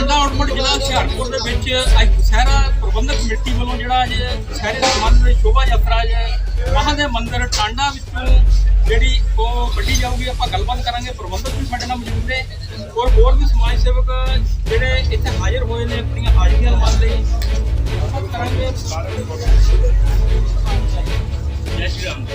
ਹੁਸ਼ਿਆਰਪੁਰ ਦੇ ਵਿੱਚ ਅੱਜ ਦੁਸਹਿਰਾ ਪ੍ਰਬੰਧਕ ਕਮੇਟੀ ਵੱਲੋਂ ਜਿਹੜਾ ਅੱਜ ਦੁਸਹਿਰੇ ਸੰਬੰਧ ਵਿੱਚ ਸ਼ੋਭਾ ਯਾਤਰਾ ਅੱਜ ਮਹਾਦੇਵ ਮੰਦਿਰ ਟਾਂਡਾ ਵਿੱਚੋਂ ਜਿਹੜੀ ਉਹ ਕੱਢੀ ਜਾਊਗੀ, ਆਪਾਂ ਗੱਲਬਾਤ ਕਰਾਂਗੇ। ਪ੍ਰਬੰਧਕ ਵੀ ਸਾਡੇ ਨਾਲ ਮੌਜੂਦ ਨੇ ਔਰ ਹੋਰ ਵੀ ਸਮਾਜ ਸੇਵਕ ਜਿਹੜੇ ਇੱਥੇ ਹਾਜ਼ਰ ਹੋਏ ਨੇ ਆਪਣੀਆਂ ਹਾਜ਼ਰੀਆਂ ਲਵਾਉਣ ਲਈ। ਗੱਲਬਾਤ ਕਰਾਂਗੇ। ਜੈ ਸ਼੍ਰੀ ਰਾਮ।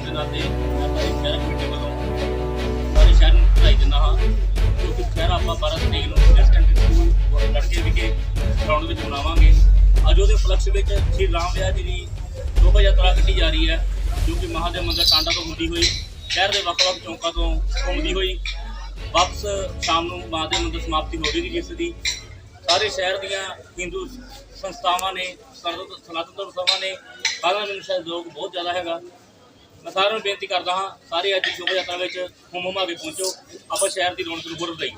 ਸੱਦੇ ਹੁੰਦੇ ਨਾਤੇ ਮੈਂ ਸਾਰੀ ਵਿਚਾਰਕ ਕਮੇਟੀ ਵੱਲੋਂ ਸਾਰੇ ਸ਼ਹਿਰ ਨੂੰ ਵਧਾਈ ਦਿੰਦਾ ਹਾਂ ਕਿਉਂਕਿ ਸ਼ਹਿਰ ਆਪਾਂ 12 ਤਰੀਕ ਨੂੰ ਰੈਸਟੈਂਟ ਸਕੂਲ ਲੜਕੇ ਵਿਖੇ ਗਰਾਊਂਡ ਵਿੱਚ ਮਨਾਵਾਂਗੇ। ਅੱਜ ਉਹਦੇ ਫਲਕਸ ਵਿੱਚ ਸ਼੍ਰੀ ਰਾਮ ਵਿਆਹ ਜੀ ਦੀ ਸ਼ੋਭਾ ਯਾਤਰਾ ਕੱਢੀ ਜਾ ਰਹੀ ਹੈ, ਜੋ ਕਿ ਮਹਾਦੇਵ ਮੰਦਰ ਟਾਂਡਾ ਤੋਂ ਹੁੰਦੀ ਹੋਈ, ਸ਼ਹਿਰ ਦੇ ਵੱਖ-ਵੱਖ ਚੌਂਕਾਂ ਤੋਂ ਘੁੰਮਦੀ ਹੋਈ, ਵਾਪਸ ਸ਼ਾਮ ਨੂੰ ਮਹਾਦੇਵ ਮੰਦਰ ਸਮਾਪਤੀ ਹੋਵੇਗੀ ਜਿਸ ਦੀ। ਸਾਰੇ ਸ਼ਹਿਰ ਦੀਆਂ ਹਿੰਦੂ ਸੰਸਥਾਵਾਂ ਨੇ ਸਰਦ- ਸਨਾਤਨ ਧਰਮ ਸਭਾ ਨੇ ਸਾਰਿਆਂ ਨੂੰ ਸਹਿਯੋਗ ਬਹੁਤ ਜ਼ਿਆਦਾ ਹੈਗਾ। ਮੈਂ ਸਾਰਿਆਂ ਨੂੰ ਬੇਨਤੀ ਕਰਦਾ ਹਾਂ, ਸਾਰੇ ਅੱਜ ਸ਼ੋਭਾ ਯਾਤਰਾ ਵਿੱਚ ਹੁਮ ਹੁਮਾ ਕੇ ਪਹੁੰਚੋ। ਆਪਾਂ ਸ਼ਹਿਰ ਦੀ ਰੌਣਕ ਨੂੰ ਹੋਰ ਵਧਾਈਏ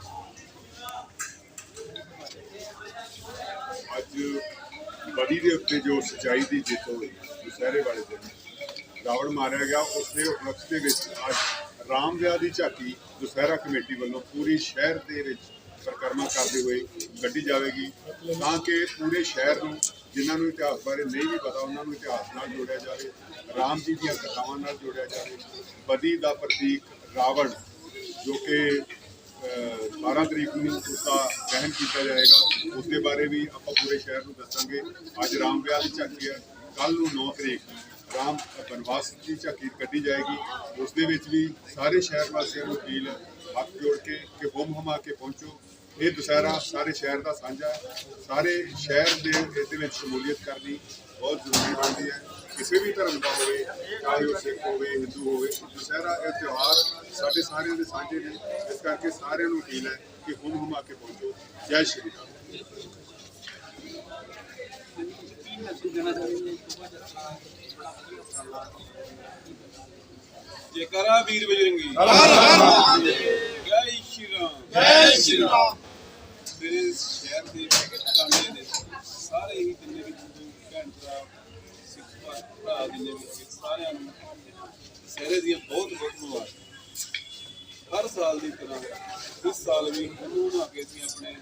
ਅੱਜ ਬਦੀ ਦੇ ਉੱਤੇ ਜੋ ਸਚਾਈ ਦੀ ਜਿੱਤ ਹੋਈ, ਦੁਸਹਿਰੇ ਵਾਲੇ ਦਿਨ, ਰਾਵਣ ਮਾਰਿਆ ਗਿਆ। ਉਸ ਦੇ ਉਪਲਕਸ਼ ਦੇ ਵਿੱਚ ਅੱਜ ਰਾਮ ਵਿਆਹ ਦੀ ਝਾਕੀ ਦੁਸਹਿਰਾ ਕਮੇਟੀ ਵੱਲੋਂ ਪੂਰੀ ਸ਼ਹਿਰ ਦੇ ਵਿੱਚ ਪ੍ਰਕਰਮਾ ਕਰਦੇ ਹੋਏ ਕੱਢੀ ਜਾਵੇਗੀ, ਤਾਂ ਕਿ ਪੂਰੇ ਸ਼ਹਿਰ ਨੂੰ ਜਿਨ੍ਹਾਂ ਨੂੰ ਇਤਿਹਾਸ ਬਾਰੇ ਨਹੀਂ ਵੀ ਪਤਾ, ਉਹਨਾਂ ਨੂੰ ਇਤਿਹਾਸ ਨਾਲ ਜੋੜਿਆ ਜਾਵੇ, ਰਾਮ ਜੀ ਦੀਆਂ ਕਥਾਵਾਂ ਨਾਲ ਜੋੜਿਆ ਜਾਵੇ। ਬਦੀ ਦਾ ਪ੍ਰਤੀਕ ਰਾਵਣ, ਜੋ ਕਿ, ਅਹ 12 ਤਰੀਕ ਨੂੰ ਉਸਦਾ ਦਹਨ ਕੀਤਾ ਜਾਏਗਾ। ਉਸ ਦੇ ਬਾਰੇ ਵੀ ਆਪਾਂ ਪੂਰੇ ਸ਼ਹਿਰ ਨੂੰ ਦੱਸਾਂਗੇ। ਅੱਜ ਰਾਮ ਵਿਆਹ ਦੀ ਝਾਕੀ ਹੈ। ਕੱਲ ਨੂੰ 9 ਤਰੀਕ ਰਾਮ ਬਨਵਾਸ ਦੀ ਝਾਕੀ ਕੱਢੀ ਜਾਏਗੀ। ਉਸ ਦੇ ਵਿੱਚ ਵੀ ਸਾਰੇ ਸ਼ਹਿਰ ਵਾਸੀਆਂ ਨੂੰ ਅਪੀਲ ਹੈ, ਹੱਥ ਜੋੜ ਕੇ ਕਿ ਹੁਮ ਹੁਮਾ ਕੇ ਪਹੁੰਚੋ। ਇਹ ਦੁਸਹਿਰਾ ਸਾਰੇ ਸ਼ਹਿਰ ਦਾ ਸਾਂਝਾ ਹੈ। ਸਾਰੇ ਸ਼ਹਿਰ ਦੇ ਇਹਦੇ ਵਿੱਚ ਸ਼ਮੂਲੀਅਤ ਕਰਨੀ ਬਹੁਤ ਜ਼ਰੂਰੀ ਬਣਦੀ ਹੈ। ਕਿਸੇ ਵੀ ਧਰਮ ਦਾ ਹੋਵੇ ਚਾਹੇ ਉਹ ਸਿੱਖ ਹੋਵੇ ਹਿੰਦੂ ਹੋਵੇ ਦੁਸਹਿਰਾ ਇਹ ਤਿਉਹਾਰ ਸਾਡੇ ਸਾਰਿਆਂ ਦੇ ਸਾਂਝੇ ਨੇ। ਇਸ ਕਰਕੇ ਸਾਰਿਆਂ ਨੂੰ ਅਪੀਲ ਹੈ ਕਿ ਹੁਮ ਹੁਮਾ ਕੇ ਪਹੁੰਚੋ। ਜੈ ਸ਼੍ਰੀ ਰਾਮ। ਜੇਕਰਾ ਵੀਰ ਬਜਰੰਗੀ। ਜੈ ਸ਼੍ਰੀ ਰਾਮ। ਜੈ ਸ਼੍ਰੀ ਰਾਮ। ਮੇਰੇ ਸ਼ਹਿਰ ਦੇ ਟਾਂਡੇ ਦੇ ਸਾਰੇ ਹੀ ਜਿੰਨੇ ਵੀ ਭੈਣ ਭਰਾ, ਸਿੱਖ ਭਰਾ ਭਰਾ ਜਿੰਨੇ ਵੀ ਸਾਰਿਆਂ ਨੂੰ ਸ਼ਹਿਰੇ ਦੀਆਂ ਬਹੁਤ ਬਹੁਤ ਮੁਬਾਰਕ। ਹਰ ਸਾਲ ਦੀ ਤਰ੍ਹਾਂ ਇਸ ਸਾਲ ਵੀ ਉਹਨੂੰ ਆ ਕੇ ਅਸੀਂ ਆਪਣੇ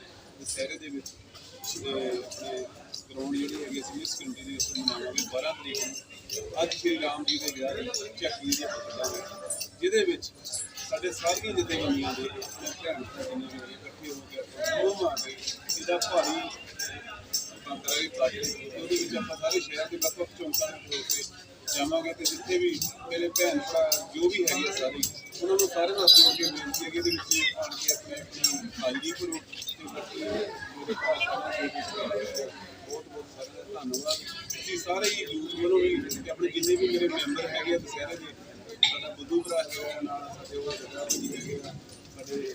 ਸ਼ਹਿਰੇ ਦੇ ਵਿੱਚ ਅਹ ਆਪਣੇ ਗਰਾਊਂਡ ਜਿਹੜੀ ਹੈਗੀ ਸੀ, ਇਸ ਕੰਟਰੀ ਦੇ ਵਿੱਚ ਮਨਾਵਾਂਗੇ। 12 ਤਰੀਕ ਨੂੰ ਅੱਜ ਸ਼੍ਰੀ ਰਾਮ ਜੀ ਦੇ ਵਿਆਹ ਦੀ ਦੀ ਪਤਲਾ ਜਿਹਦੇ ਵਿੱਚ ਸਾਡੇ ਸਾਰੀਆਂ ਜਥੇਬੰਦੀਆਂ ਦੇ, ਭੈਣ ਭਰਾ ਜਿੰਨੇ ਵੀ ਹੈਗੇ ਆ ਕੇ ਇਹਦਾ ਭਾਰੀ ਕਰਾਂਗੇ ਪ੍ਰਾਜੈਕਟ ਉਹਦੇ ਵਿੱਚ ਆਪਾਂ ਸਾਰੇ ਸ਼ਹਿਰ ਦੇ ਵੱਖ ਵੱਖ ਚੌਂਕਾਂ ਦੇ ਹੋ ਕੇ ਜਾਵਾਂਗੇ ਤੇ ਜਿੱਥੇ ਵੀ ਮੇਰੇ ਭੈਣ ਭਰਾ ਜੋ ਵੀ ਹੈਗੇ ਸਾਰੇ ਉਹਨਾਂ ਨੂੰ ਸਾਰੇ ਨੂੰ ਅਸੀਂ ਅੱਗੇ ਬੇਨਤੀ ਹੈ ਕਿ ਇਹਦੇ ਵਿੱਚ ਆਣ ਕੇ ਆਪਣੇ ਆਪਣੀ ਹਾਜ਼ਰੀ ਕਰੋ ਤੇ ਬਾਕੀ ਮੇਰੇ ਭਾਸ਼ਾ ਦੇ ਬਹੁਤ ਬਹੁਤ ਸਾਰਿਆਂ ਧੰਨਵਾਦ ਤੁਸੀਂ ਸਾਰੇ ਹੀ ਯੂਥ ਵੱਲੋਂ ਵੀ ਤੇ ਆਪਣੇ ਜਿੰਨੇ ਵੀ ਮੇਰੇ ਮੈਂਬਰ ਹੈਗੇ ਆ ਦੁਸਹਿਰੇ ਦੇ ਸਾਡਾ ਬੁੱਧੂ ਭਰਾ ਹੈਗਾ ਨਾਲ ਸਾਡੇ ਉਹ ਜਗ੍ਹਾ ਬਣੀ ਹੈਗੇ ਆ ਸਾਡੇ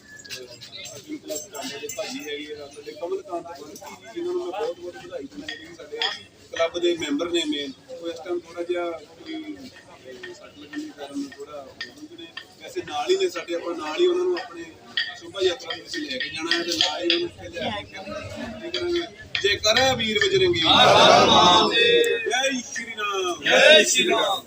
ਅਰਜੁਨ ਕਲੱਬ ਕਾਂਡੇ ਦੇ ਭਾਜੀ ਹੈਗੇ ਆ ਸਾਡੇ ਕਮਲਕਾਂਤ ਬੰਸੀ ਜੀ ਜਿਨ੍ਹਾਂ ਨੂੰ ਮੈਂ ਬਹੁਤ ਬਹੁਤ ਵਧਾਈ ਦਿੰਦਾ ਜਿਹੜੇ ਕਿ ਸਾਡੇ ਕਲੱਬ ਦੇ ਮੈਂਬਰ ਨੇ ਮੇਨ ਉਹ ਇਸ ਟਾਈਮ ਥੋੜਾ ਜਿਹਾ ਕੋਈ ਅਹ, ਸੱਟ ਲੱਗਣ ਦੇ ਕਾਰਨ ਥੋੜਾ ਬਜ਼ੁਰਗ ਨੇ ਵੈਸੇ ਨਾਲ ਹੀ ਨੇ ਸਾਡੇ ਆਪਾਂ ਨਾਲ ਹੀ ਉਹਨਾਂ ਨੂੰ ਆਪਣੇ ਸ਼ੋਭਾ ਯਾਤਰਾ ਵਿੱਚ ਲੈ ਕੇ ਜਾਣਾ ਹੈ ਤੇ ਨਾਲ ਹੀ ਉਹਨੂੰ ਇੱਥੇ ਲਿਆ ਕੇ ਫਿਰ ਕੀ ਕਰਾਂਗੇ? ਜੈ ਕਰਾ ਵੀਰ ਬਜਰੰਗੀ। ਜੈ ਸ਼੍ਰੀ ਰਾਮ। ਜੈ ਸ਼੍ਰੀ ਰਾਮ।